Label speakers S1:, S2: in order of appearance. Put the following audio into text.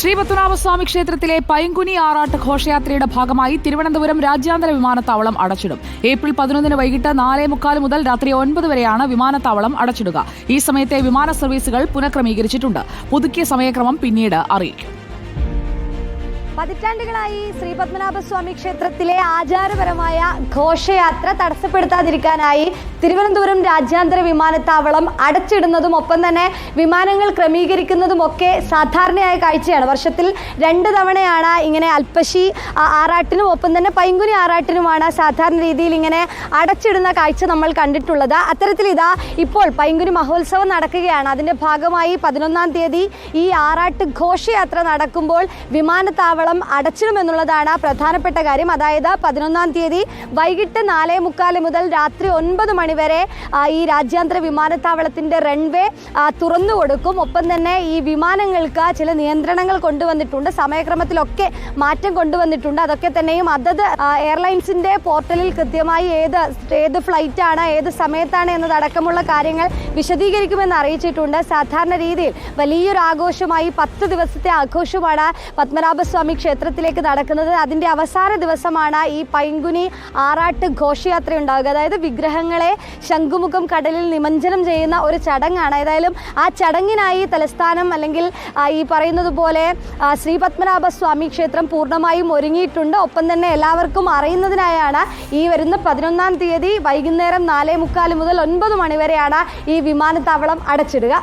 S1: ശ്രീ സ്വാമി ക്ഷേത്രത്തിലെ പൈങ്കുനി ആറാട്ട് ഘോഷയാത്രയുടെ ഭാഗമായി തിരുവനന്തപുരം രാജ്യാന്തര വിമാനത്താവളം അടച്ചിടും. ഏപ്രിൽ പതിനൊന്നിന് വൈകിട്ട് നാലേ മുക്കാൽ മുതൽ രാത്രി ഒൻപത് വരെയാണ് വിമാനത്താവളം അടച്ചിടുക. ഈ സമയത്തെ വിമാന സർവീസുകൾ പുനഃക്രമീകരിച്ചിട്ടുണ്ട്. പുതുക്കിയ സമയക്രമം പിന്നീട് അറിയിക്കും.
S2: പതിറ്റാണ്ടുകളായി ശ്രീ പത്മനാഭസ്വാമി ക്ഷേത്രത്തിലെ ആചാരപരമായ ഘോഷയാത്ര തടസ്സപ്പെടുത്താതിരിക്കാനായി തിരുവനന്തപുരം രാജ്യാന്തര വിമാനത്താവളം അടച്ചിടുന്നതും ഒപ്പം തന്നെ വിമാനങ്ങൾ ക്രമീകരിക്കുന്നതും ഒക്കെ സാധാരണയായ കാഴ്ചയാണ്. വർഷത്തിൽ രണ്ട് തവണയാണ് ഇങ്ങനെ അൽപ്പശി ആറാട്ടിനും ഒപ്പം തന്നെ പൈങ്കുനി ആറാട്ടിനുമാണ് സാധാരണ രീതിയിൽ ഇങ്ങനെ അടച്ചിടുന്ന കാഴ്ച നമ്മൾ കണ്ടിട്ടുള്ളത്. അത്തരത്തിൽ ഇതാ ഇപ്പോൾ പൈങ്കുനി മഹോത്സവം നടക്കുകയാണ്. അതിന്റെ ഭാഗമായി പതിനൊന്നാം തീയതി ഈ ആറാട്ട് ഘോഷയാത്ര നടക്കുമ്പോൾ വിമാനത്താവളം അടച്ചിടുമെന്നുള്ളതാണ് പ്രധാനപ്പെട്ട കാര്യം. അതായത് പതിനൊന്നാം തീയതി വൈകിട്ട് നാലേ മുക്കാൽ മുതൽ രാത്രി ഒൻപത് മണിവരെ ഈ രാജ്യാന്തര വിമാനത്താവളത്തിന്റെ റൺവേ തുറന്നു കൊടുക്കും. ഒപ്പം തന്നെ ഈ വിമാനങ്ങൾക്ക് ചില നിയന്ത്രണങ്ങൾ കൊണ്ടുവന്നിട്ടുണ്ട്. സമയക്രമത്തിലൊക്കെ മാറ്റം കൊണ്ടുവന്നിട്ടുണ്ട്. അതൊക്കെ തന്നെയും അതത് എയർലൈൻസിന്റെ പോർട്ടലിൽ കൃത്യമായി ഏത് ഏത് ഫ്ലൈറ്റ് ആണ് ഏത് സമയത്താണ് എന്നതടക്കമുള്ള കാര്യങ്ങൾ വിശദീകരിക്കുമെന്ന് അറിയിച്ചിട്ടുണ്ട്. സാധാരണ രീതിയിൽ വലിയൊരു ആഘോഷമായി പത്ത് ദിവസത്തെ ആഘോഷമാണ് പത്മനാഭസ്വാമി ക്ഷേത്രത്തിലേക്ക് നടക്കുന്നത്. അതിന്റെ അവസാന ദിവസമാണ് ഈ പൈങ്കുനി ആറാട്ട് ഘോഷയാത്ര ഉണ്ടാവുക അതായത് വിഗ്രഹങ്ങളെ ശംഖുമുഖം കടലിൽ നിമഞ്ജനം ചെയ്യുന്ന ഒരു ചടങ്ങാണ്. ഏതായാലും ആ ചടങ്ങിനായി തലസ്ഥാനം അല്ലെങ്കിൽ ഈ പറയുന്നത് പോലെ ശ്രീപത്മനാഭ ശ്രീ പത്മനാഭ സ്വാമി ക്ഷേത്രം പൂർണമായും ഒരുങ്ങിയിട്ടുണ്ട്. ഒപ്പം തന്നെ എല്ലാവർക്കും അറിയുന്നതിനായാണ് ഈ വരുന്ന പതിനൊന്നാം തീയതി വൈകുന്നേരം നാലേ മുക്കാൽ മുതൽ ഒൻപത് മണിവരെയാണ് ഈ വിമാനത്താവളം അടച്ചിടുക.